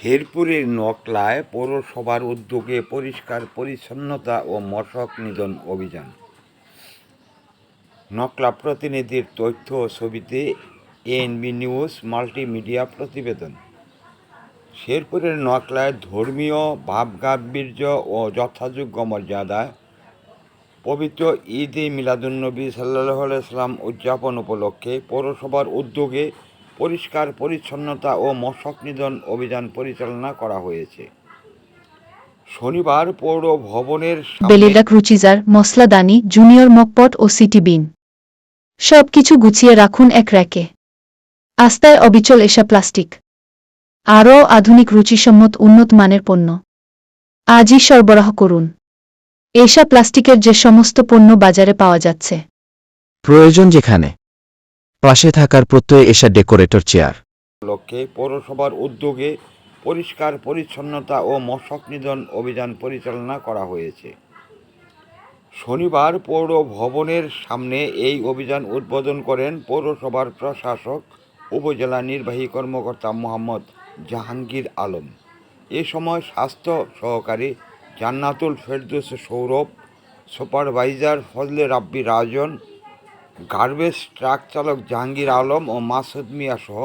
শেরপুরের নকলায় পৌরসভার উদ্যোগে পরিষ্কার পরিচ্ছন্নতা ও মশক নিধন অভিযান। নকলা প্রতিনিধির তথ্য ও ছবিতে এএনবি নিউজ মাল্টিমিডিয়া প্রতিবেদন। শেরপুরের নকলায় ধর্মীয় ভাবগাম্ভীর্য ও যথাযোগ্য মর্যাদায় পবিত্র ঈদ এ মিলাদুন্নবী সাল্লাহ সাল্লাম উদযাপন উপলক্ষে পৌরসভার উদ্যোগে পরিষ্কার পরিচ্ছন্নতা ও মশক নিধন অভিযান পরিচালনা করা হয়েছে। শনিবার পৌর ভবনের বেলিডা ক্রুচিজার মশলাদানি জুনিয়র মকপট ও সিটি বিন। সব কিছু গুছিয়ে রাখুন এক র্যাকে। আস্তায় অবিচল এসা প্লাস্টিক। আরও আধুনিক রুচিসম্মত উন্নত মানের পণ্য। আজই সরবরাহ করুন। এসা প্লাস্টিকের যে সমস্ত পণ্য বাজারে পাওয়া যাচ্ছে। প্রয়োজন যেখানে। পাশে থাকার প্রত্যয়ে এসা ডেকোরেটর চেয়ার। লক্ষ্যে পৌরসভার উদ্যোগে পরিষ্কার পরিচ্ছন্নতা ও মশক নিধন অভিযান পরিচালনা করা হয়েছে। শনিবার পৌর ভবনের সামনে এই অভিযান উদ্বোধন করেন পৌরসভার প্রশাসক, উপজেলা নির্বাহী কর্মকর্তা মোহাম্মদ জাহাঙ্গীর আলম। এ সময় স্বাস্থ্য সহকারী Jannatul Ferdous Sourav, supervisor Fazle Rabbi Rajon garbage truck চালক জাহাঙ্গীর আলম ও মাসুদ মিয়া সহ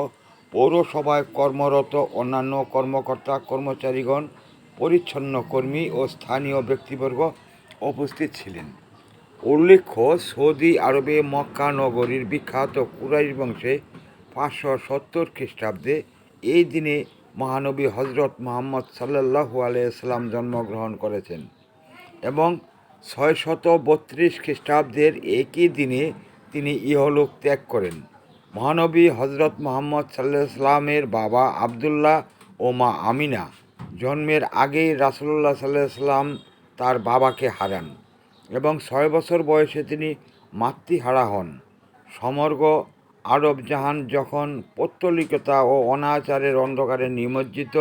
পৌরসভায় কর্মরত অন্যান্য কর্মকর্তা, কর্মচারীগণ, পরিচ্ছন্ন কর্মী ও স্থানীয় ব্যক্তিবর্গ উপস্থিত ছিলেন। উল্লেখ্য, সৌদি আরবে মক্কা নগরীর বিখ্যাত কুরাইশ বংশে পাঁচশো সত্তর খ্রিস্টাব্দে এই দিনে মহানবী হজরত মোহাম্মদ সাল্লাহু আলাইসাল্লাম জন্মগ্রহণ করেছেন এবং ছয় শত বত্রিশ খ্রিস্টাব্দের একই দিনে তিনি ইহলোক ত্যাগ করেন। মহানবী হজরত মোহাম্মদ সাল্লাহ সাল্লামের বাবা আবদুল্লাহ ও মা আমিনা জন্মের আগেই রাসুল্লাহ সাল্লাহ সাল্লাম তার বাবাকে হারান এবং ছয় বছর বয়সে তিনি মাতৃহারা হন। সমগ্র আরব জাহান যখন পৌত্তলিকতা ও অনাচারের অন্ধকারে নিমজ্জিত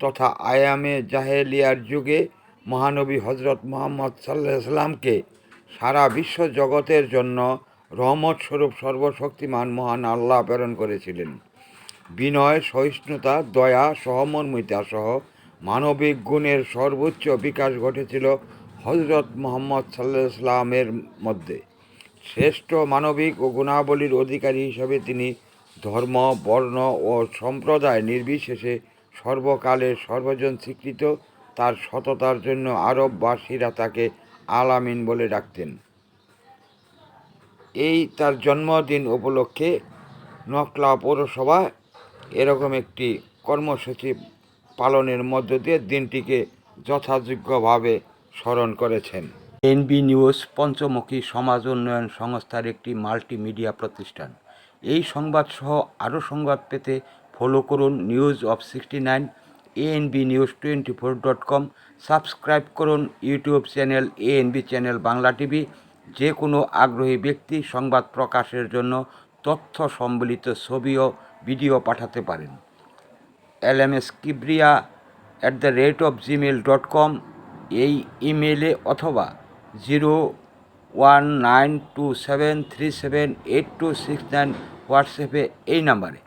তথা আয়ামে জাহেলিয়ার যুগে মহানবী হজরত মোহাম্মদ সাল্লাহ সাল্লামকে সারা বিশ্ব জগতের জন্য রহমত স্বরূপ সর্বশক্তিমান মহান আল্লাহ প্রেরণ করেছিলেন। বিনয়, সহিষ্ণুতা, দয়া, সহমর্মিতা সহ মানবিক গুণের সর্বোচ্চ বিকাশ ঘটেছিল হজরত মোহাম্মদ সাল্লাহ মধ্যে। শ্রেষ্ঠ মানবিক ও গুণাবলীর অধিকারী হিসেবে তিনি ধর্ম, বর্ণ ও সম্প্রদায় নির্বিশেষে সর্বকালের সর্বজন স্বীকৃত, তার সততার জন্য আরববাসীরা তাকে আলামিন বলে ডাকতেন। এই তার জন্মদিন উপলক্ষে নকলা পৌরসভা এরকম একটি কর্মসূচি পালনের মধ্য দিয়ে দিনটিকে যথাযোগ্যভাবে স্মরণ করেছেন। এনবি নিউজ পঞ্চমুখী সমাজ উন্নয়ন সংস্থার একটি মাল্টিমিডিয়া প্রতিষ্ঠান। এই সংবাদ সহ আরও সংবাদ পেতে ফলো করুন news of sixty nine, ANB news twenty four dot com, subscribe করুন YouTube channel ANB channel Bangla TV যে কোনো আগ্রহী ব্যক্তি সংবাদ প্রকাশের জন্য তথ্য সম্বলিত ছবি ও ভিডিও পাঠাতে পারেন। L M S Kibria at the rate of Gmail dot com এই ইমেলে অথবা zero one nine two seven three seven eight two six nine হোয়াটসঅ্যাপে এই নাম্বারে।